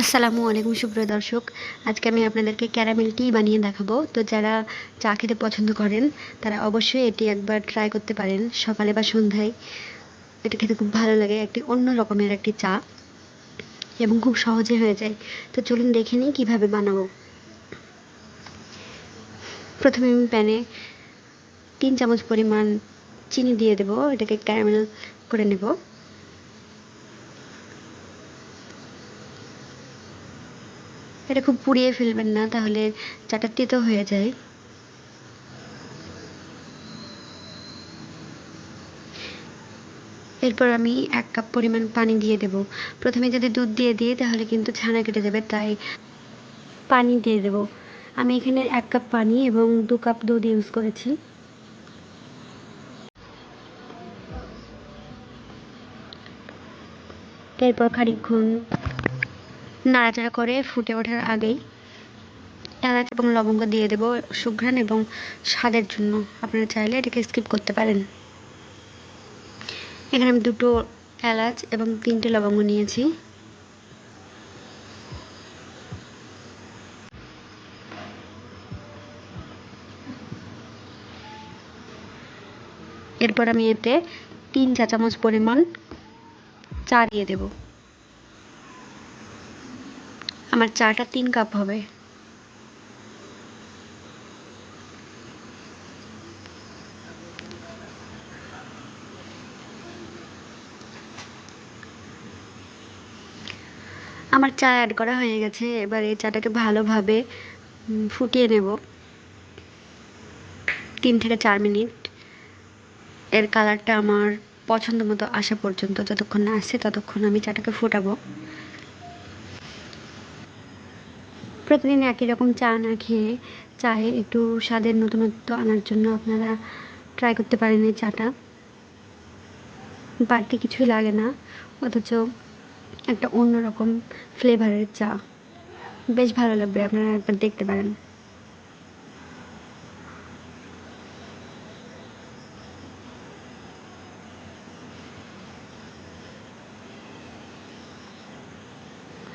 আসসালামু আলাইকুম, সুপ্রিয় দর্শক। আজকে আমি আপনাদেরকে ক্যারামেল টি বানিয়ে দেখাবো। তো যারা চা খেতে পছন্দ করেন, তারা অবশ্যই এটি একবার ট্রাই করতে পারেন সকালে বা সন্ধ্যায়। এটা খেতে খুব ভালো লাগে, একটি অন্য রকমের একটি চা এবং খুব সহজে হয়ে যায়। তো চলুন দেখে নিই কীভাবে বানাবো। প্রথমে আমি প্যানে তিন চামচ পরিমাণ চিনি দিয়ে দেবো। এটাকে ক্যারামেল করে নেব। এটা খুব পুড়িয়ে ফেলবেন না, তাহলে চাটা তো হয়ে যায়। এরপর আমি এক কাপ পরিমাণ পানি দিয়ে দেব। প্রথমে যদি দুধ দিয়ে দিই, তাহলে কিন্তু ছানা কেটে যাবে, তাই পানি দিয়ে দেব। আমি এখানে এক কাপ পানি এবং দু কাপ দুধ ইউজ করেছি। এরপর খানিকক্ষণ নাড়াচাড়া করে ফুটে ওঠার আগেই এলাচ এবং লবঙ্গ দিয়ে দেবো সুঘ্রাণ এবং স্বাদের জন্য। আপনারা চাইলে এটাকে স্কিপ করতে পারেন। এখানে আমি দুটো এলাচ এবং তিনটে লবঙ্গ নিয়েছি। এরপর আমি এতে তিন চা চামচ পরিমাণ চা দিয়ে দেবো। আমার চাটা তিন কাপ হবে। আমার চা অ্যাড করা হয়ে গেছে, এবার এই চাটাকে ভালোভাবে ফুটিয়ে নেব। তিন থেকে চার মিনিট। এর কালারটা আমার পছন্দ মতো আসা পর্যন্ত, যতক্ষণ না আসছে ততক্ষণ আমি চাটাকে ফোটাবো। প্রতিদিন একই রকম চা না খেয়ে চায়ে একটু স্বাদের নতুনত্ব আনার জন্য আপনারা ট্রাই করতে পারেন এই চাটা। বাড়তি কিছুই লাগে না, অথচ একটা অন্যরকম ফ্লেভারের চা। বেশ ভালো লাগবে, আপনারা একবার দেখতে পারেন।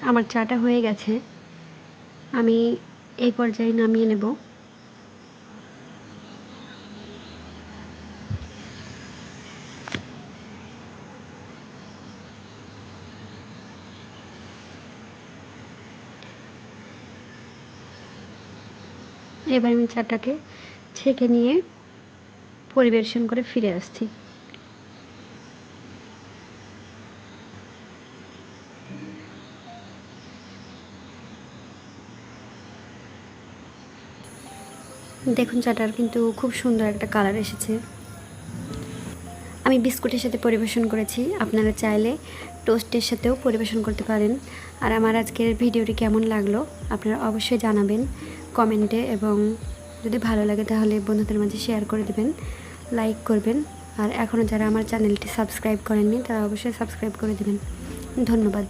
আমার চাটা হয়ে গেছে। আমি এই পর্যায়ে নামিয়ে নেব। এবার আমি চাটাকে ছেঁকে নিয়ে পরিবেশন করে ফিরে আসছি। দেখুন চাটার, কিন্তু খুব সুন্দর একটা কালার এসেছে। আমি বিস্কুটের সাথে পরিবেশন করেছি, আপনারা চাইলে টোস্টের সাথেও পরিবেশন করতে পারেন। আর আমার আজকের ভিডিওটি কেমন লাগল, আপনারা অবশ্যই জানাবেন কমেন্টে এবং যদি ভালো লাগে তাহলে বন্ধুদের মাঝে শেয়ার করে দেবেন, লাইক করবেন। আর এখনও যারা আমার চ্যানেলটি সাবস্ক্রাইব করেননি, তারা অবশ্যই সাবস্ক্রাইব করে দেবেন। ধন্যবাদ।